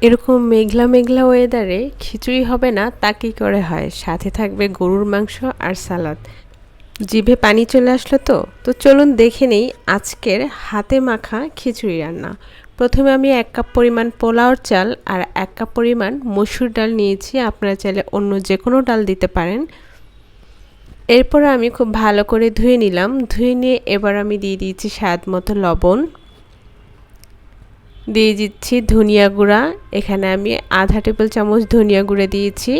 এরকম মেঘলা মেঘলা ওয়েদারে খিচুড়ি হবে না, তা কী করে হয়? সাথে থাকবে গরুর মাংস আর সালাদ। জিভে পানি চলে আসলো তো? তো চলুন দেখে নেই আজকের হাতে মাখা খিচুড়ি রান্না। প্রথমে আমি এক কাপ পরিমাণ পোলাওর চাল আর এক কাপ পরিমাণ মসুর ডাল নিয়েছি। আপনারা চাইলে অন্য যে কোনো ডাল দিতে পারেন। এরপর আমি খুব ভালো করে ধুয়ে নিলাম। ধুয়ে নিয়ে এবার আমি দিয়ে দিয়েছি স্বাদ মতো লবণ। দিয়ে দিচ্ছি ধনিয়া গুঁড়া। এখানে আমি আধা টেবিল চামচ ধনিয়া গুঁড়া দিয়েছি।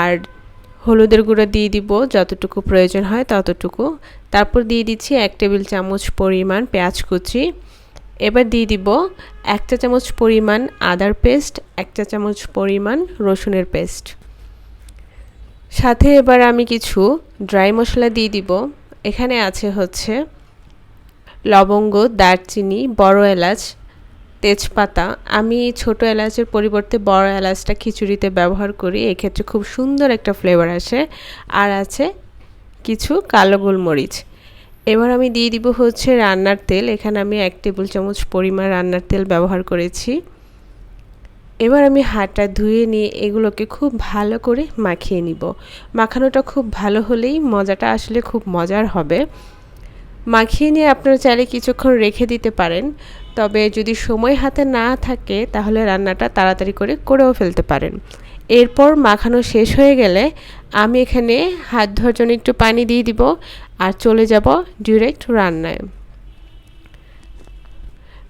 আর হলুদের গুঁড়া দিয়ে দিব, যতটুকু প্রয়োজন হয় ততটুকু। তারপর দিয়ে দিচ্ছি এক টেবিল চামচ পরিমাণ পেঁয়াজ কুচি। এবার দিয়ে দিব এক চা চামচ পরিমাণ আদার পেস্ট, এক চা চামচ পরিমাণ রসুনের পেস্ট। সাথে এবার আমি কিছু ড্রাই মশলা দিয়ে দিব। এখানে আছে হচ্ছে লবঙ্গ, দারচিনি, বড় এলাচ তেজপাতা। আমি ছোট এলাচের পরিবর্তে বড় এলাচটা খিচুড়িতে ব্যবহার করি, এক্ষেত্রে খুব সুন্দর একটা ফ্লেভার আসে। আর আছে কিছু কালো গোলমরিচ। এবার আমি দিয়ে দিব হচ্ছে রান্নার তেল। এখানে আমি এক টেবিল চামচ পরিমাণ রান্নার তেল ব্যবহার করেছি। এবার আমি হাতটা ধুয়ে নিয়ে এগুলোকে খুব ভালো করে মাখিয়ে নিব। মাখানোটা খুব ভালো হলেই মজাটা আসলে খুব মজার হবে। মাখিয়ে নিয়ে আপনারা চাইলে কিছুক্ষণ রেখে দিতে পারেন। তবে যদি সময় হাতে না থাকে, তাহলে রান্নাটা তাড়াতাড়ি করে করেও ফেলতে পারেন। এরপর মাখানো শেষ হয়ে গেলে আমি এখানে হাত ধোয়ার জন্য একটু পানি দিয়ে দিব আর চলে যাব ডিরেক্ট রান্নায়।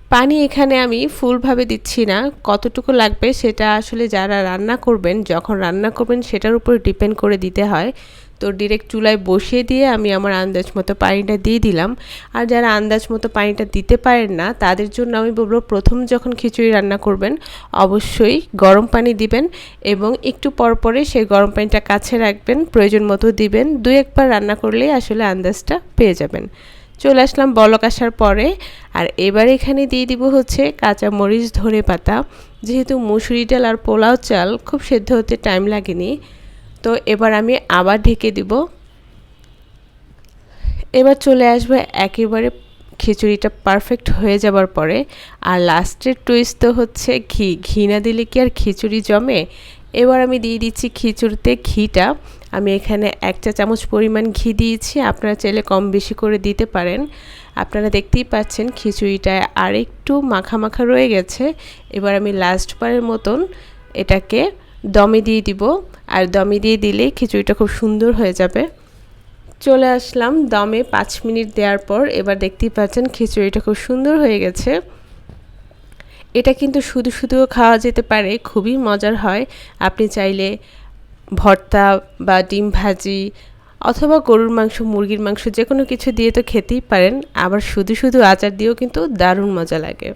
পানি এখানে আমি ফুলভাবে দিচ্ছি না। কতটুকু লাগবে সেটা আসলে যারা রান্না করবেন, যখন রান্না করবেন, সেটার উপর ডিপেন্ড করে দিতে হয়। তো ডিরেক্ট চুলায় বসিয়ে দিয়ে আমি আমার আন্দাজ মতো পানিটা দিয়ে দিলাম। আর যারা আন্দাজ মতো পানিটা দিতে পারেন না, তাদের জন্য আমি বলব প্রথম যখন খিচুড়ি রান্না করবেন, অবশ্যই গরম পানি দিবেন এবং একটু পর পরে সেই গরম পানিটা কাছে রাখবেন, প্রয়োজন মতো দিবেন। দু একবার রান্না করলেই আসলে আন্দাজটা পেয়ে যাবেন। চলে আসলাম বলক আসার পরে। আর এবার এখানে দিয়ে দিব হচ্ছে কাঁচা মরিচ ধরে পাতা যেহেতু মুসুরি ডাল আর পোলাও চাল খুব সেদ্ধ হতে টাইম লাগেনি তো এবার আমি আবার ঢেকে দিব। এবার চলে আসবে একেবারে খিচুড়িটা পারফেক্ট হয়ে যাবার পরে। আর লাস্টের টুইস্ট তো হচ্ছে ঘি। ঘি না দিলে কি আর খিচুড়ি জমে? এবার আমি দিয়ে দিচ্ছি খিচুড়িতে ঘিটা। আমি এখানে এক চা চামচ পরিমাণ ঘি দিয়েছি। আপনারা চাইলে কম বেশি করে দিতে পারেন। আপনারা দেখতেই পাচ্ছেন খিচুড়িটায় আর একটু মাখা মাখা রয়ে গেছে। এবার আমি লাস্ট বারের মতন এটাকে দমে দিয়ে দিব। আর দমে দিয়ে দিলে খিচুড়িটা খুব সুন্দর হয়ে যাবে। চলে আসলাম দমে পাঁচ মিনিট দেওয়ার পর এবার দেখতেই পাচ্ছেন খিচুড়িটা খুব সুন্দর হয়ে গেছে। এটা কিন্তু শুধু শুধুও খাওয়া যেতে পারে, খুবই মজার হয়। আপনি চাইলে ভর্তা বা ডিম ভাজি অথবা গরুর মাংস, মুরগির মাংস যে কোনো কিছু দিয়ে তো খেতেই পারেন। আবার শুধু শুধু আচার দিয়েও কিন্তু দারুণ মজা লাগে।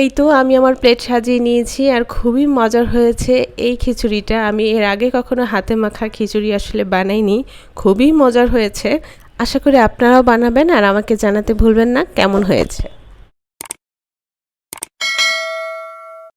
এই তো আমি আমার প্লেট সাজিয়ে নিয়েছি আর খুবই মজার হয়েছে এই খিচুড়িটা। আমি এর আগে কখনো হাতে মাখা খিচুড়ি আসলে বানাইনি, খুবই মজার হয়েছে। আশা করি আপনারাও বানাবেন আর আমাকে জানাতে ভুলবেন না, কেমন হয়েছে?